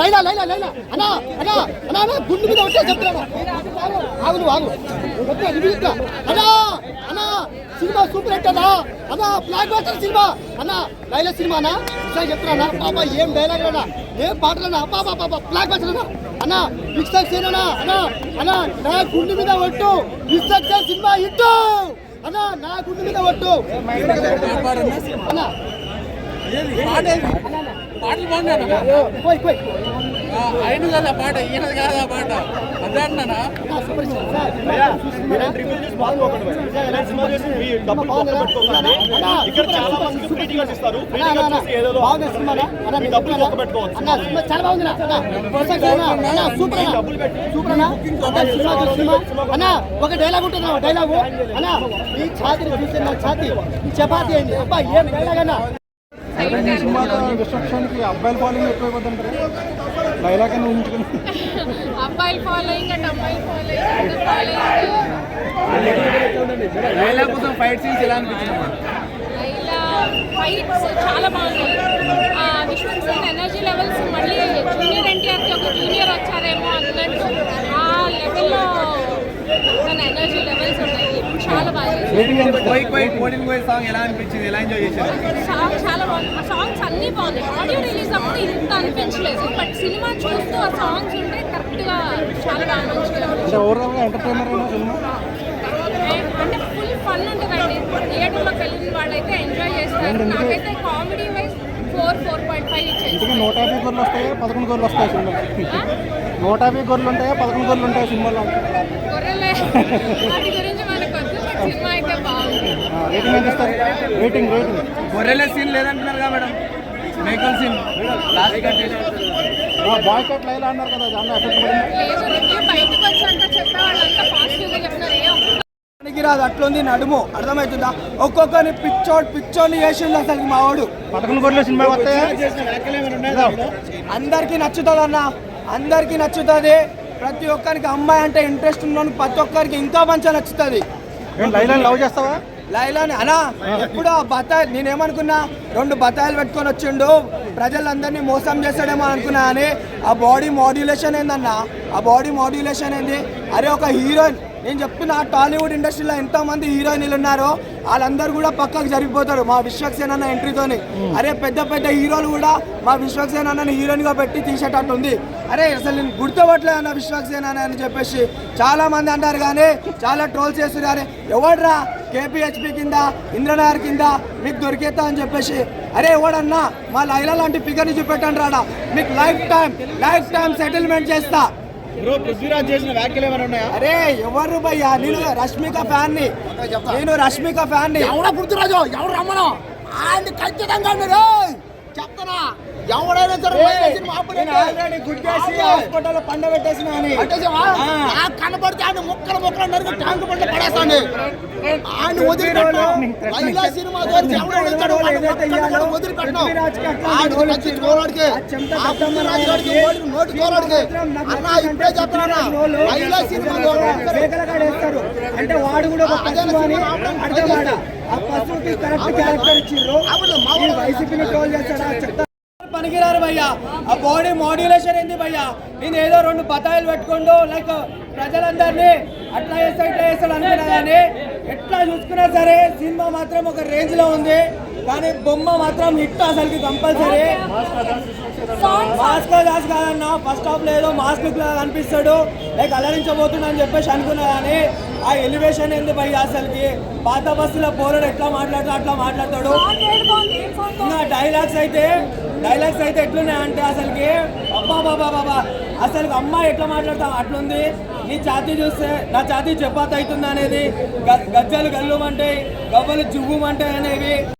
లైలా లైలా లైలా అన్నా అన్నా అన్నా అన్నా గుండు మీద వచ్చే చెప్తాను ఆగు. నువ్వు ఆగు. అన్నా అన్నా సినిమా సూపర్ హిట్ అన్నా. అన్నా బ్లాక్ బాస్టర్ సినిమా. అన్నా లైలా సినిమానా ఇట్లా చెప్తున్నా బాబా ఏం డైలాగ్ అన్నా. ఏం పాటలన్నా బాబా బాబా బ్లాక్ బాస్టర్ అన్నా. అన్నా విక్సక్ సేనా అన్నా. అన్నా నా గుండు మీద ఒట్టు. Vishwak cinema hit. అన్నా నా గుండు మీద ఒట్టు. అన్నా? ఏది? పాటలు బాగున్నాను పోయి పోయి. ఆయన కదా పాట ఈయన కాదా పాట. అదే అన్నానా అన్నా సూపర్ స్టార్ సార్ చూస్తున్నారా? ఇక్కడ చాలా మంది ఫ్రీ టికెట్స్ ఇస్తారు. ఫ్రీ అన్నా, అన్నా, టికెట్స్ అన్నా. ఏదేదో బాగుంది సినిమానా? అన్నా, మీ నేను డబ్బులు చెప్తున్నా. లెక్క పెట్టుకోవచ్చు. అన్నా, సినిమా చాలా బాగుందినా? అన్నా, నిజంగా అన్నా, అన్నా, సూపర్ అన్నా. సూపర్ అన్నా. అన్నా, సినిమా చూడు, సినిమా. అన్నా, ఒక డైలాగ్ ఉంటుంది డైలాగు అన్నా ఈ ఛాతీని చూస్తే నా ఛాతీ. ఈ చపాతీ అయింది అబ్బా ఏం డైలాగ్ అన్నా. ఈ సినిమాలో విశ్వక్షానికి అబ్బాయిల ఫాలోయింగ్ లైలా అబ్బాయిల అమ్మాయిల ఫాలోయింగ్ ఫాలోయింగ్. లైలా కోసం ఫైట్ సీన్స్ ఎలా అనిపించింది లైలా ఫైట్స్ చాలా బాగున్నాయి. ఆ, విశ్వక్ సేన్ ఎనర్జీ లెవెల్స్ మళ్ళీ జూనియర్ ఎన్టీఆర్కి ఒక జూనియర్ వచ్చారేమో అన్నట్టు ఆ లెవెల్లో తన ఎనర్జీ లెవెల్స్ ఉన్నాయి. సాంగ్ ఎలా అనిపించింది? ఎలా ఎంజాయ్ చేశారు? చాలా బాగుంది. ఆ సాంగ్స్ అన్నీ బాగున్నాయి. ఆడియో రిలీజ్ అప్పుడు ఇంత అనిపించలేదు. బట్ సినిమా చూస్తూ ఆ సాంగ్స్ ఉంటే కరెక్ట్గా చాలా బాగా అంటే ఫుల్ ఫన్ ఉంటుందండి. థియేటర్లోకి వెళ్ళిన వాళ్ళైతే ఎంజాయ్ చేస్తారు. నాకైతే comedy wise four four point five ఇచ్చేసి. నూట యాభై గొర్రెలు వస్తాయా పదకొండు గొర్రెలు వస్తాయి సినిమా నూట యాభై గొర్రెలు ఉంటాయా పదకొండు గొర్రెలు ఉంటాయి సినిమాలో? గొర్రెలే. వాటి గురించి మనకు రేటింగ్ ఎంత ఇస్తారు? Rating rating. గొర్రెల సీన్ లేదంటున్నారు కదా madam. మేకల్ scene. Last cut boy cut Laila అన్నారు కదా దాన్ని ఎఫెక్ట్ పనికి రాదు అట్లుంది నడుము. అర్థమవుతుందా? ఒక్కొక్కరిని పిచ్చోడు పిచ్చోని చేసిండు అసలు మా వాడు సినిమా వస్తాయా అందరికీ నచ్చుతుంది అన్న. అందరికీ నచ్చుతుంది. ప్రతి ఒక్కరికి అమ్మాయి అంటే ఇంట్రెస్ట్ ఉన్న ప్రతి ఒక్కరికి ఇంకా మంచిగా నచ్చుతుంది. ఏంటి లవ్ చేస్తావా? లైలాని అనా ఎప్పుడు ఆ బత్తాయి నేనేమనుకున్నా రెండు బత్తాయిలు పెట్టుకొని వచ్చిండు ప్రజలందరినీ మోసం చేస్తాడేమో అనుకున్నా అని. ఆ బాడీ మాడ్యులేషన్ ఏందన్నా? ఆ బాడీ మాడ్యులేషన్ ఏంది? అరే ఒక హీరోయిన్ నేను చెప్తున్నా టాలీవుడ్ ఇండస్ట్రీలో ఎంతో మంది హీరోయిన్లు ఉన్నారో. వాళ్ళందరూ కూడా పక్కకు జరిగిపోతారు. మా విశ్వక్సేన్ అన్న ఎంట్రీతోని. అరే పెద్ద పెద్ద హీరోలు కూడా మా విశ్వక్సేన్ అన్నని హీరోయిన్గా పెట్టి తీసేటట్టు ఉంది అరే అసలు నేను గుర్తుపట్టలే అన్న విశ్వక్సేన్ అన్న అని చెప్పేసి చాలా మంది అంటారు కానీ చాలా ట్రోల్స్ చేస్తున్నారు. ఎవడ్రా? కేపీహెచ్పి కింద ఇంద్రనగర్ కింద మీకు దొరికేతా అని చెప్పేసి. అరే ఎవడన్నా మా లైలా లాంటి ఫిగర్ని చూపెట్టండి రాడా. మీకు life time life time settlement చేస్తా. బ్రో పృథ్వీరాజ్ చేసిన వ్యాఖ్యలు ఏమైనా ఉన్నాయా? అరే ఎవరు భయ్యా? నేను రష్మిక ఫ్యాన్ని నేను రష్మిక ఫ్యాన్ని ఎవడ పుడుతురాజు ఎవరు రమ్మను? ఆయన ఖచ్చితంగా మీరు చెప్తానా ఎవడైనా సినిమా హాస్పిటల్లో పట్టేసావా? నాకు కనపడితే ఆయన ముక్కలు ముక్కలు నరికి ట్యాంక్ బండ్లో పడేస్తాండి. ఆయన వదిలిపెట్టు. లైలా సినిమా గురించి ఎవడు వదిలిపెట్టు? వాడిని ఒక్కడిని కూడా వదిలిపెట్టను. ఆయన నచ్చి తోలాడికి, ఆ పుట్టినరాజు గారికి నోటి తోలాడికి. అన్న ఇప్పుడే చెప్తున్నా సినిమాలో వేస్తారు అంటే వాడు కూడా ఆ పశువుకి కరెక్ట్ క్యారెక్టర్ ఇచ్చిర్రు. వైసీపీని ట్రోల్ చేస్తాడా చెప్తా. పనికిరారు భయ్యా. ఆ బాడీ మాడ్యులేషన్ ఏంది భయ్యా? నేను ఏదో రెండు బతాయిలు పెట్టుకుంటూ లైక్ ప్రజలందరినీ అట్లా చేస్తా ఇట్లా చేస్తాడు అనుకున్నా కానీ ఎట్లా చూసుకున్నా సరే సినిమా మాత్రం ఒక రేంజ్లో ఉంది. కానీ బొమ్మ మాత్రం హిట్ అసలుకి కంపల్సరీ. మాస్క్ దాస్ కాదన్న ఫస్ట్ హాఫ్లో ఏదో మాస్క్ లాగా కనిపిస్తాడు. లైక్ అలరించబోతున్నా అని చెప్పేసి అనుకున్నా కానీ ఆ ఎలివేషన్ ఏంది భయ్య అసలుకి? పాత బస్సులో పోరాడు ఎట్లా మాట్లాడతా అట్లా మాట్లాడతాడు? ఇంకా డైలాగ్స్ అయితే డైలాగ్స్ అయితే ఎట్లున్నాయి అంటే అసలుకి అబ్బా బాబా బాబా అసలు అమ్మాయి ఎట్లా మాట్లాడతావు? అట్లుంది. నీ ఛాతీ చూస్తే నా ఛాతీ చపాతి అవుతుంది అనేది గజ్జలు గల్లుమంటాయి గవ్వలు జువ్వుమంటాయి అనేవి.